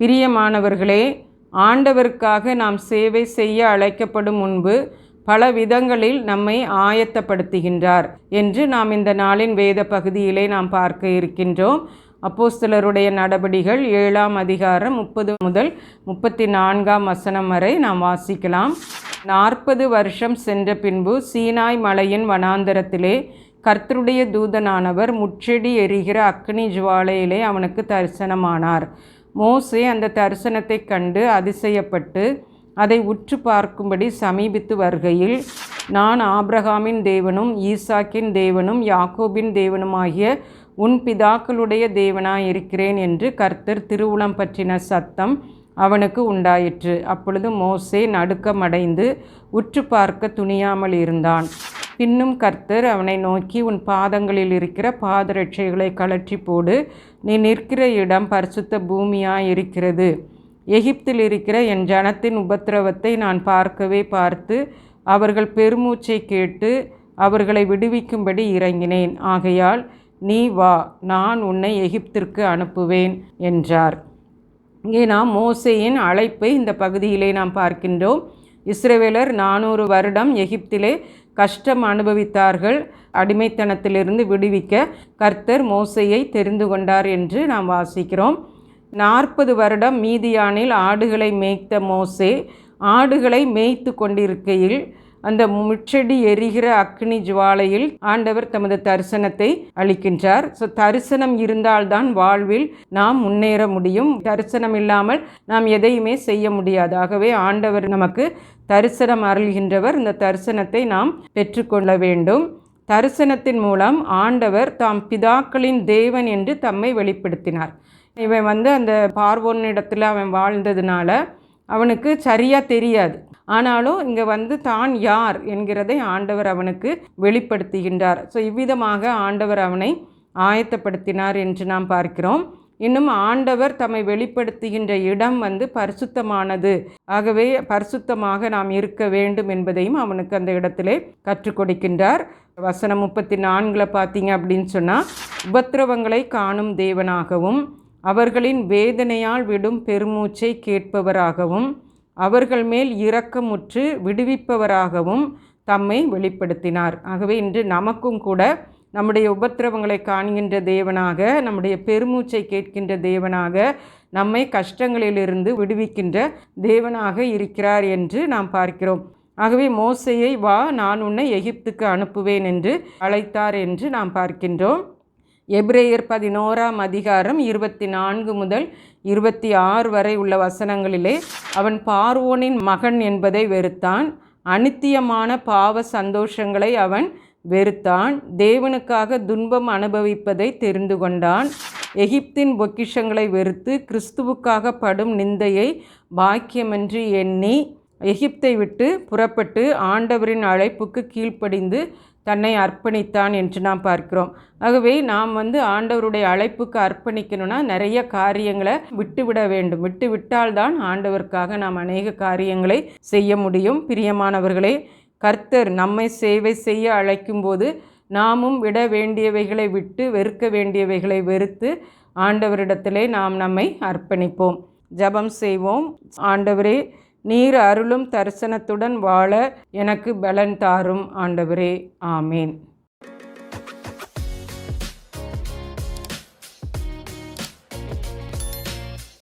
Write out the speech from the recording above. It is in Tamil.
பிரியமானவர்களே ஆண்டவருக்காக நாம் சேவை செய்ய அழைக்கப்படும் முன்பு பல விதங்களில் நம்மை ஆயத்தப்படுத்துகின்றார் என்று நாம் இந்த நாளின் வேத பகுதியிலே நாம் பார்க்க இருக்கின்றோம். அப்போஸ்தலருடைய நடபடிகள் ஏழாம் அதிகாரம் முப்பது முதல் முப்பத்தி நான்காம் வசனம் வரை நாம் வாசிக்கலாம். நாற்பது வருஷம் சென்ற பின்பு சீனாய் மலையின் வனாந்தரத்திலே கர்த்தருடைய தூதனானவர் முச்செடி எரிகிற அக்னி ஜுவாலையிலே அவனுக்கு தரிசனமானார். மோசே அந்த தரிசனத்தை கண்டு அதிசயப்பட்டு அதை உற்று பார்க்கும்படி சமீபித்து வருகையில் நான் ஆப்ரஹாமின் தேவனும் ஈசாக்கின் தேவனும் யாக்கோபின் தேவனுமாகிய உன் பிதாக்களுடைய தேவனாயிருக்கிறேன் என்று கர்த்தர் திருவுளம் பற்றின சத்தம் அவனுக்கு உண்டாயிற்று. அப்பொழுது மோசே நடுக்கமடைந்து உற்று பார்க்க துணியாமல் இருந்தான் பின்னும் கர்த்தர் அவனை நோக்கி உன் பாதங்களில் இருக்கிற பாதரட்சைகளை கழற்றி போடு. நீ நிற்கிற இடம் பரிசுத்த பூமியாக இருக்கிறது எகிப்தில் இருக்கிற என் ஜனத்தின் உபத்திரவத்தை நான் பார்க்கவே பார்த்து அவர்கள் பெருமூச்சை கேட்டு அவர்களை விடுவிக்கும்படி இறங்கினேன். ஆகையால் நீ வா நான் உன்னை எகிப்திற்கு அனுப்புவேன் என்றார். இங்கே நாம் மோசையின் அழைப்பை இந்த பகுதியிலே நாம் பார்க்கின்றோம். இஸ்ரேவேலர் நானூறு வருடம் எகிப்திலே கஷ்டம் அனுபவித்தார்கள். அடிமைத்தனத்திலிருந்து விடுவிக்க கர்த்தர் மோசையை தெரிந்து கொண்டார் என்று நாம் வாசிக்கிறோம். நாற்பது வருடம் மீதியானில் ஆடுகளை மேய்த்த மோசே ஆடுகளை மேய்த்து கொண்டிருக்கையில் அந்த முச்செடி எரிகிற அக்னி ஜுவாலையில் ஆண்டவர் தமது தரிசனத்தை அளிக்கின்றார். ஸோ தரிசனம் இருந்தால்தான் வாழ்வில் நாம் முன்னேற முடியும். தரிசனம் இல்லாமல் நாம் எதையுமே செய்ய முடியாது. ஆகவே ஆண்டவர் நமக்கு தரிசனம் அருள்கின்றவர். இந்த தரிசனத்தை நாம் பெற்றுக்கொள்ள வேண்டும். தரிசனத்தின் மூலம் ஆண்டவர் தாம் பிதாக்களின் தேவன் என்று தம்மை வெளிப்படுத்தினார். இவன் வந்து அந்த பார்வோனிடத்தில் அவன் வாழ்ந்ததுனால அவனுக்கு சரியாக தெரியாது. ஆனாலும் இங்கே வந்து தான் யார் என்கிறதை ஆண்டவர் அவனுக்கு வெளிப்படுத்துகின்றார். ஸோ இவ்விதமாக ஆண்டவர் அவனை ஆயத்தப்படுத்தினார் என்று நாம் பார்க்கிறோம். இன்னும் ஆண்டவர் தம்மை வெளிப்படுத்துகின்ற இடம் வந்து பரிசுத்தமானது. ஆகவே பரிசுத்தமாக நாம் இருக்க வேண்டும் என்பதையும் அவனுக்கு அந்த இடத்திலே கற்றுக் கொடுக்கின்றார். வசனம் முப்பத்தி நான்கில் பார்த்தீங்க அப்படின்னு சொன்னால் உபத்திரவங்களை காணும் தேவனாகவும் அவர்களின் வேதனையால் விடும் பெருமூச்சை கேட்பவராகவும் அவர்கள் மேல் இரக்கமுற்று விடுவிப்பவராகவும் தம்மை வெளிப்படுத்தினார். ஆகவே இன்று நமக்கும் கூட நம்முடைய உபத்திரவங்களை காண்கின்ற தேவனாக நம்முடைய பெருமூச்சை கேட்கின்ற தேவனாக நம்மை கஷ்டங்களிலிருந்து விடுவிக்கின்ற தேவனாக இருக்கிறார் என்று நாம் பார்க்கிறோம். ஆகவே மோசையை வா நான் உன்னை எகிப்துக்கு அனுப்புவேன் என்று அழைத்தார் என்று நாம் பார்க்கின்றோம். எப்ரேயர் பதினோராம் அதிகாரம் இருபத்தி நான்கு முதல் இருபத்தி ஆறு வரை உள்ள வசனங்களிலே அவன் பார்வோனின் மகன் என்பதை வெறுத்தான் அனித்தியமான பாவ சந்தோஷங்களை அவன் வெறுத்தான் தேவனுக்காக துன்பம் அனுபவிப்பதை தெரிந்து கொண்டான் எகிப்தின் பொக்கிஷங்களை வெறுத்து கிறிஸ்துவுக்காக படும் நிந்தையை பாக்கியமென்று எண்ணி எகிப்தை விட்டு புறப்பட்டு ஆண்டவரின் அழைப்புக்கு கீழ்ப்படிந்து தன்னை அர்ப்பணித்தான் என்று நாம் பார்க்கிறோம். ஆகவே நாம் வந்து ஆண்டவருடைய அழைப்புக்கு அர்ப்பணிக்கணும்னா நிறைய காரியங்களை விட்டுவிட வேண்டும். விட்டு விட்டால்தான் ஆண்டவருக்காக நாம் அநேக காரியங்களை செய்ய முடியும். பிரியமானவர்களே கர்த்தர் நம்மை சேவை செய்ய அழைக்கும்போது நாமும் விட வேண்டியவைகளை விட்டு வெறுக்க வேண்டியவைகளை வெறுத்து ஆண்டவரிடத்திலே நாம் நம்மை அர்ப்பணிப்போம். ஜபம் செய்வோம். ஆண்டவரே நீர் அருளும் தரிசனத்துடன் வாழ எனக்கு பலன் தாரும் ஆண்டவரே. ஆமேன்.